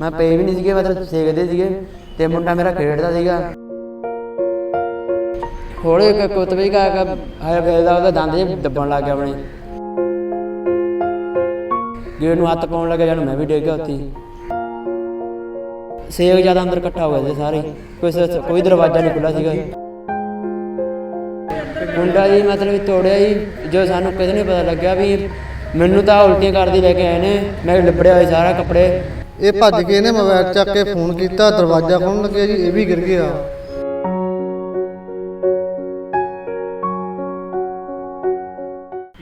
ਮੈਂ ਪਏ ਵੀ ਨਹੀਂ ਸੀਗੇ, ਮਤਲਬ ਸੇਕਦੇ ਸੀਗੇ ਤੇ ਮੁੰਡਾ ਮੇਰਾ ਖੇਡਦਾ ਸੀਗਾ। ਹੋੜੇ ਇੱਕ ਕੁੱਤ ਕਾ ਕਾ ਹਾਇਆ ਫੇਰਦਾ ਉਹਦਾ ਦੰਦ ਜੇ ਦੱਬਣ ਲੱਗ ਗਿਆ ਆਪਣੇ। ਗੇਟ ਨੂੰ ਹੱਥ ਪਾਉਣ ਲੱਗਾ ਜਦ ਮੈਂ ਵੀ ਡਿੱਗ ਗਿਆ ਉੱਥੇ ਹੀ। ਸੇਕ ਜ਼ਿਆਦਾ ਅੰਦਰ ਇਕੱਠਾ ਹੋ ਗਏ ਸਾਰੇ। ਕੋਈ ਕੋਈ ਦਰਵਾਜ਼ਾ ਨਹੀਂ ਖੁੱਲਾ ਸੀਗਾ। ਮੁੰਡਾ ਜੀ ਮਤਲਬ ਤੋੜਿਆ ਜੀ, ਜੋ ਸਾਨੂੰ ਕਦੇ ਨਹੀਂ ਪਤਾ ਲੱਗਿਆ ਵੀ ਮੈਨੂੰ ਤਾਂ ਉਲਟੀਆਂ ਕਰਦੀ ਲੈ ਕੇ ਆਏ ਨੇ। ਮੈਂ ਲਿਬੜਿਆ ਹੋਇਆ ਸਾਰਾ ਕੱਪੜੇ। ਇਹ ਭੱਜ ਕੇ ਇਹਨੇ ਮੋਬਾਈਲ ਚੱਕ ਕੇ ਫੋਨ ਕੀਤਾ, ਦਰਵਾਜ਼ਾ ਖੋਲ੍ਹਣ ਲੱਗਿਆ ਜੀ, ਇਹ ਵੀ ਗਿਰ ਗਿਆ।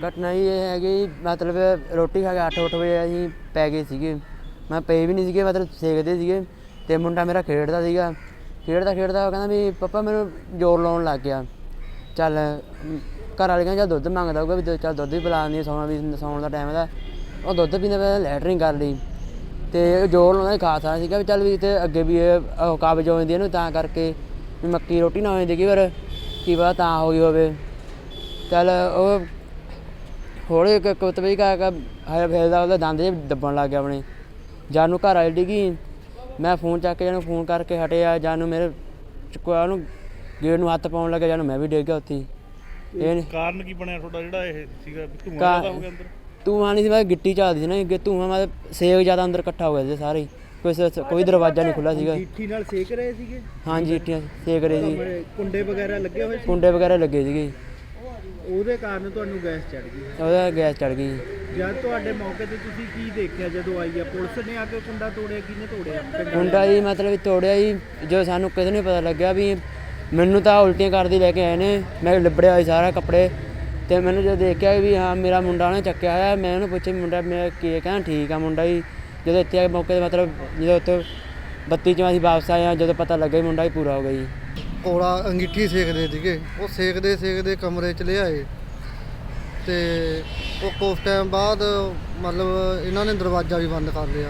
ਘਟਨਾ ਜੀ ਇਹ ਹੈਗੀ, ਮਤਲਬ ਰੋਟੀ ਖਾ ਕੇ 8-8 ਵਜੇ ਅਸੀਂ ਪੈ ਗਏ ਸੀਗੇ। ਮੈਂ ਪਏ ਵੀ ਨਹੀਂ ਸੀਗੇ, ਮਤਲਬ ਸੇਕਦੇ ਸੀਗੇ ਤੇ ਮੁੰਡਾ ਮੇਰਾ ਖੇਡਦਾ ਸੀਗਾ। ਖੇਡਦਾ ਖੇਡਦਾ ਉਹ ਕਹਿੰਦਾ ਵੀ, ਪਪਾ, ਮੈਨੂੰ ਜ਼ੋਰ ਲਾਉਣ ਲੱਗ ਗਿਆ। ਚੱਲ, ਘਰ ਵਾਲੇ ਕਹਿੰਦੇ ਚੱਲ ਦੁੱਧ ਮੰਗਦਾ ਹੋਊਗਾ ਵੀ ਚੱਲ ਦੁੱਧ ਵੀ ਪਿਲਾ ਦਿੰਦੀ ਸੌਣਾ ਵੀ, ਸੌਣ ਦਾ ਟਾਈਮ ਦਾ ਉਹ ਦੁੱਧ ਪੀਂਦਾ ਪਿਆ ਲੈਟਰਿੰਗ ਕਰ ਲਈ। ਤੇ ਜ਼ੋਰ ਲਾਉਂਦਾ ਸੀ ਖਾਸ ਆ ਸੀਗਾ ਵੀ ਚੱਲ ਵੀ ਤੇ ਅੱਗੇ ਵੀ ਇਹ ਕਾਬਜ ਹੋ ਜਾਂਦੀ ਇਹਨੂੰ ਤਾਂ ਕਰਕੇ ਵੀ ਮੱਕੀ ਰੋਟੀ ਨਾ ਹੋ ਜਾਂਦੀ ਵਾਰ ਕੀ ਪਤਾ ਤਾਂ ਹੋ ਗਈ ਹੋਵੇ। ਚੱਲ ਉਹ ਹੌਲੀ ਇੱਕ ਕੁੱਤ ਵੀ ਕਾ ਕਾ ਹਾਇਆ ਫੇਰਦਾ ਉਹਦਾ ਦੰਦ ਜੇ ਦੱਬਣ ਲੱਗ ਗਿਆ ਆਪਣੇ। ਜਦ ਨੂੰ ਘਰ ਵਾਲੀ ਡਿੱਗੀ। ਮੈਂ ਫੋਨ ਚੱਕ ਕੇ ਜਾਨੂੰ ਫੋਨ ਕਰਕੇ ਹਟਿਆ ਜਦ ਨੂੰ ਮੇਰੇ ਚੁੱਕਿਆ ਉਹਨੂੰ ਗੇਟ ਨੂੰ ਹੱਥ ਪਾਉਣ ਲੱਗਾ ਜਦ ਨੂੰ ਮੈਂ ਵੀ ਡਿੱਗ ਗਿਆ ਉੱਥੇ। ਇਹ ਕਾਰਨ ਕੀ ਬਣਿਆ ਤੁਹਾਡਾ ਜਿਹੜਾ ਇਹ ਸੀਗਾ? ਧੂਆਂ ਜ਼ਿਆਦਾ ਹੋ ਗਿਆ ਅੰਦਰ? ਧੂੰਆਂ ਨਹੀਂ ਸੀ ਮੈਂ ਗਿੱਟੀ ਚੱਲਦੀ ਸੀ ਨਾ ਅੱਗੇ ਧੂੰਆਂ ਮੈਂ ਸੇਕ ਜ਼ਿਆਦਾ ਅੰਦਰ ਇਕੱਠਾ ਹੋ ਗਿਆ ਸੀ ਸਾਰੇ ਹੀ। ਕੋਈ ਸ- ਕੋਈ ਦਰਵਾਜ਼ਾ ਨਹੀਂ ਖੁੱਲਾ ਸੀਗਾ। ਚਿੱਠੀ ਨਾਲ ਸੇਕ ਰਹੇ ਸੀਗੇ? ਹਾਂਜੀ ਇੱਟੀਆਂ ਸੇਕ ਰਹੇ ਸੀ। ਕਮਰੇ ਕੁੰਡੇ ਵਗੈਰਾ ਲੱਗੇ ਹੋਏ ਸੀ? ਕੁੰਡੇ ਵਗੈਰਾ ਲੱਗੇ ਸੀਗੇ ਉਹਦੇ ਕਾਰਨ ਤੁਹਾਨੂੰ ਗੈਸ ਚੜ ਗਈ। ਉਹਦਾ ਗੈਸ ਚੜ ਗਈ। ਜਦ ਤੁਹਾਡੇ ਮੌਕੇ ਤੇ ਤੁਸੀਂ ਕੀ ਦੇਖਿਆ ਜਦੋਂ ਆਈ ਆ? ਪੁਲਿਸ ਨੇ ਆ ਕੇ ਕੁੰਡਾ ਤੋੜਿਆ ਕਿਹਨੇ ਤੋੜਿਆ? ਪਿੰਡ ਮੁੰਡਾ ਜੀ ਮਤਲਬ ਤੋੜਿਆ ਜੀ ਜੋ ਸਾਨੂੰ ਕਦੇ ਨਹੀਂ ਪਤਾ ਲੱਗਿਆ ਵੀ ਮੈਨੂੰ ਤਾਂ ਉਲਟੀਆਂ ਕਰਦੀ ਲੈ ਕੇ ਆਏ ਨੇ ਮੈਂ ਲਿਬੜਿਆ ਹੋਇਆ ਸਾਰਾ ਕੱਪੜੇ। ਤੇ ਮੈਨੂੰ ਜਦੋਂ ਦੇਖਿਆ ਵੀ ਹਾਂ, ਮੇਰਾ ਮੁੰਡਾ ਉਹਨੇ ਚੱਕਿਆ ਹੋਇਆ, ਮੈਂ ਉਹਨੂੰ ਪੁੱਛਿਆ ਵੀ ਮੁੰਡਾ ਮੇਰਾ ਕੀ ਹੈ? ਕਹਿੰਦਾ ਠੀਕ ਆ ਮੁੰਡਾ ਜੀ। ਜਦੋਂ ਇੱਥੇ ਆ ਕੇ ਮੌਕੇ ਤੇ ਮਤਲਬ ਜਦੋਂ ਉੱਥੇ ਬੱਤੀ ਚੋਂ ਅਸੀਂ ਵਾਪਸ ਆਏ ਹਾਂ, ਜਦੋਂ ਪਤਾ ਲੱਗਾ ਮੁੰਡਾ ਹੀ ਪੂਰਾ ਹੋ ਗਿਆ ਜੀ। ਕੋਲਾ ਅੰਗੀਠੀ ਸੇਕਦੇ ਸੀਗੇ। ਉਹ ਸੇਕਦੇ ਸੇਕਦੇ ਕਮਰੇ ਚ ਲਿਆਏ। ਤੇ ਉਹ ਕੁਛ ਟਾਈਮ ਬਾਅਦ ਮਤਲਬ ਇਹਨਾਂ ਨੇ ਦਰਵਾਜ਼ਾ ਵੀ ਬੰਦ ਕਰ ਲਿਆ।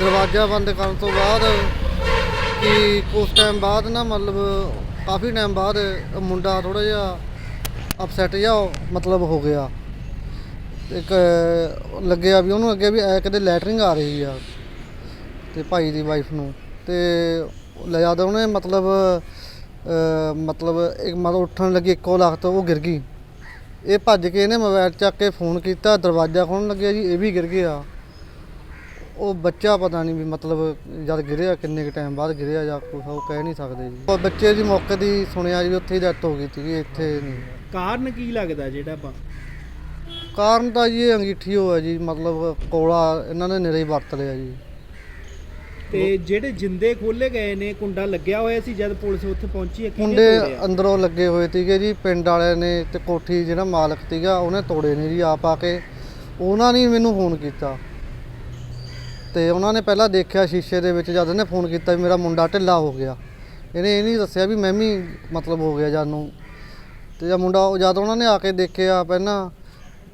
ਦਰਵਾਜ਼ਾ ਬੰਦ ਕਰਨ ਤੋਂ ਬਾਅਦ ਕਿ ਕੁਛ ਟਾਈਮ ਬਾਅਦ ਨਾ ਮਤਲਬ ਕਾਫੀ ਟਾਈਮ ਬਾਅਦ ਮੁੰਡਾ ਥੋੜਾ ਜਿਹਾ ਅਪਸੈਟ ਜਾਂ ਮਤਲਬ ਹੋ ਗਿਆ। ਇੱਕ ਲੱਗਿਆ ਵੀ ਉਹਨੂੰ ਅੱਗੇ ਵੀ ਐ ਕਦੇ ਲੈਟਰਿੰਗ ਆ ਰਹੀ ਆ ਤੇ ਭਾਈ ਦੀ ਵਾਈਫ ਨੂੰ। ਤੇ ਲੈ ਜਾਂਦਾ ਉਹਨੇ ਮਤਲਬ ਮਤਲਬ ਇੱਕ ਮਤਲਬ ਉੱਠਣ ਲੱਗੀ, ਇੱਕੋ ਲੱਖ ਤੋਂ ਉਹ ਗਿਰ ਗਈ। ਇਹ ਭੱਜ ਕੇ ਇਹਨੇ ਮੋਬਾਈਲ ਚੱਕ ਕੇ ਫੋਨ ਕੀਤਾ, ਦਰਵਾਜ਼ਾ ਖੋਲ੍ਹਣ ਲੱਗਿਆ ਜੀ, ਇਹ ਵੀ ਗਿਰ ਗਿਆ। ਉਹ ਬੱਚਾ ਪਤਾ ਨਹੀਂ ਵੀ ਮਤਲਬ ਜਦ ਗਿਰਿਆ, ਕਿੰਨੇ ਕੁ ਟਾਈਮ ਬਾਅਦ ਗਿਰਿਆ ਜਾਂ ਕੁਛ, ਉਹ ਕਹਿ ਨਹੀਂ ਸਕਦੇ ਜੀ। ਬੱਚੇ ਦੀ ਮੌਕੇ ਦੀ ਸੁਣਿਆ ਜੀ, ਉੱਥੇ ਹੀ ਡੈਥ ਹੋ ਗਈ ਸੀਗੀ, ਇੱਥੇ ਨਹੀਂ। ਕਾਰਨ ਕੀ ਲੱਗਦਾ ਜਿਹੜਾ ਆਪਾਂ? ਕਾਰਨ ਤਾਂ ਜੀ ਇਹ ਅੰਗੀਠੀ ਹੋਇਆ ਜੀ ਮਤਲਬ ਕੋਲਾ ਇਹਨਾਂ ਨੇ ਨਿਰੇ ਹੀ ਵਰਤ ਲਿਆ ਜੀ। ਤੇ ਜਿਹੜੇ ਜਿੰਦੇ ਖੋਲੇ ਗਏ ਨੇ ਕੁੰਡਾ ਲੱਗਿਆ ਹੋਇਆ ਸੀ ਜਦ ਪੁਲਿਸ ਉੱਥੇ ਪਹੁੰਚੀ ਹੈ ਤੋੜਿਆ ਅੰਦਰੋਂ ਲੱਗੇ ਹੋਏ ਸੀਗੇ ਜੀ ਪਿੰਡ ਵਾਲਿਆਂ ਨੇ ਤੇ ਕੋਠੀ ਜਿਹੜਾ ਮਾਲਕ ਸੀਗਾ ਉਹਨੇ ਤੋੜੇ ਨੇ ਜੀ ਆਪ ਆ ਕੇ। ਉਹਨਾਂ ਨੇ ਮੈਨੂੰ ਫੋਨ ਕੀਤਾ। ਤੇ ਉਹਨਾਂ ਨੇ ਪਹਿਲਾਂ ਦੇਖਿਆ ਸ਼ੀਸ਼ੇ ਦੇ ਵਿੱਚ ਜਦ ਇਹਨੇ ਫੋਨ ਕੀਤਾ ਵੀ ਮੇਰਾ ਮੁੰਡਾ ਢਿੱਲਾ ਹੋ ਗਿਆ। ਇਹਨੇ ਇਹ ਨਹੀਂ ਦੱਸਿਆ ਵੀ ਮੈਂ ਵੀ ਮਤਲਬ ਹੋ ਗਿਆ ਜਦ ਨੂੰ। ਤੇ ਜਦ ਮੁੰਡਾ, ਉਹ ਜਦ ਉਹਨਾਂ ਨੇ ਆ ਕੇ ਦੇਖਿਆ ਪਹਿਲਾਂ,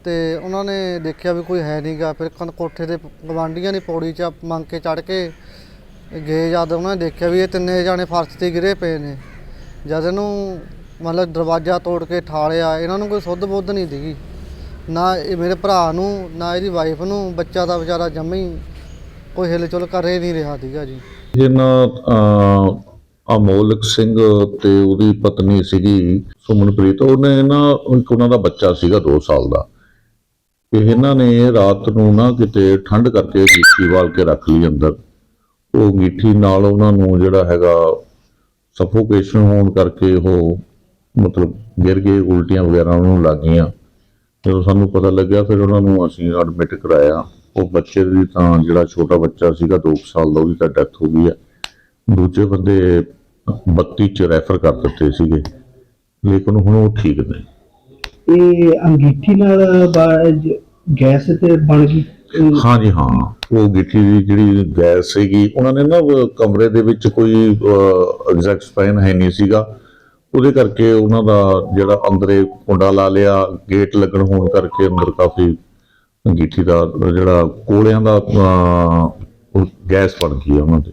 ਤੇ ਉਹਨਾਂ ਨੇ ਦੇਖਿਆ ਵੀ ਕੋਈ ਹੈ ਨਹੀਂਗਾ, ਫਿਰ ਕੰਨ ਕੋਠੇ ਦੇ ਗਵਾਂਡੀਆਂ ਨੇ ਪੌੜੀ 'ਚ ਮੰਗ ਕੇ ਚੜ ਕੇ ਗਏ, ਜਦ ਉਹਨਾਂ ਨੇ ਦੇਖਿਆ ਵੀ ਇਹ ਤਿੰਨੇ ਜਾਣੇ ਫਰਸ਼ ਤੇ ਗਿਰੇ ਪਏ ਨੇ। ਜਦ ਇਹਨੂੰ ਮਤਲਬ ਦਰਵਾਜ਼ਾ ਤੋੜ ਕੇ ਠਾਲਿਆ, ਇਹਨਾਂ ਨੂੰ ਕੋਈ ਸੁੱਧ ਬੁੱਧ ਨਹੀਂ ਸੀਗੀ। ਨਾ ਇਹ ਮੇਰੇ ਭਰਾ ਨੂੰ, ਨਾ ਇਹਦੀ ਵਾਈਫ ਨੂੰ, ਬੱਚਾ ਦਾ ਵਿਚਾਰਾ ਜੰਮੀ ਕੋਈ ਹਿਲਚੁਲ ਕਰ ਹੀ ਨਹੀਂ ਰਿਹਾ ਸੀਗਾ ਜੀ। ਇਹਨਾਂ ਅਮੋਲਕ ਸਿੰਘ ਤੇ ਉਹਦੀ ਪਤਨੀ ਸੀਗੀ ਸੁਮਨਪ੍ਰੀਤ। ਉਹਨੇ ਨਾ, ਇੱਕ ਉਹਨਾਂ ਦਾ ਬੱਚਾ ਸੀਗਾ 2 ਸਾਲ ਦਾ। ਇਹਨਾਂ ਨੇ ਰਾਤ ਨੂੰ ਨਾ ਕਿਤੇ ਠੰਡ ਕਰਕੇ ਗੀਠੀ ਵਾਲ ਕੇ ਰੱਖ ਲਈ ਅੰਦਰ। ਉਹ ਗੀਠੀ ਨਾਲ ਉਹਨਾਂ ਨੂੰ ਜਿਹੜਾ ਹੈਗਾ ਸਫੋਕੇਸ਼ਨ ਹੋਣ ਕਰਕੇ ਉਹ ਮਤਲਬ ਗਿਰ ਗਏ, ਉਲਟੀਆਂ ਵਗੈਰਾ ਉਹਨਾਂ ਨੂੰ ਲੱਗ ਗਈਆਂ। ਜਦੋਂ ਸਾਨੂੰ ਪਤਾ ਲੱਗਿਆ, ਫਿਰ ਉਹਨਾਂ ਨੂੰ ਅਸੀਂ ਐਡਮਿਟ ਕਰਾਇਆ। ਉਹ ਬੱਚੇ ਦੀ ਤਾਂ ਜਿਹੜਾ ਛੋਟਾ ਬੱਚਾ ਸੀਗਾ 2 ਸਾਲ ਦਾ, ਉਹਦੀ ਤਾਂ ਡੈਥ ਹੋ ਗਈ ਹੈ ਦੂਜੇ ਬੰਦੇ 32 ਚ ਰੈਫਰ ਕਰ ਦਿੱਤੇ ਸੀਗੇ ਲੇਕਿਨ ਹੁਣ ਉਹ ਠੀਕ ਨੇ ਇਹ ਅੰਗੀਠੀ ਨਾਲ ਗੈਸ ਤੇ ਬਣ ਗਈ? ਹਾਂਜੀ ਹਾਂ। ਉਹ ਗਿੱਠੀ ਦੀ ਜਿਹੜੀ ਗੈਸ ਸੀਗੀ ਉਹਨਾਂ ਨੇ ਨਾ ਕਮਰੇ ਦੇ ਵਿੱਚ ਕੋਈ ਐਗਜ਼ੈਕਟ ਸਪੈਨ ਹੈ ਨਹੀਂ ਸੀਗਾ। ਉਹਦੇ ਕਰਕੇ ਉਹਨਾਂ ਦਾ ਜਿਹੜਾ ਅੰਦਰੇ ਕੁੰਡਾ ਲਾ ਲਿਆ ਗੇਟ ਲੱਗਣ ਹੋਣ ਕਰਕੇ ਅੰਦਰ ਕਾਫੀ ਗਿੱਠੀ ਦਾ ਜਿਹੜਾ ਕੋਲਿਆਂ ਦਾ ਗੈਸ ਬਣ ਗਈ ਉਹਨਾਂ ਦੇ।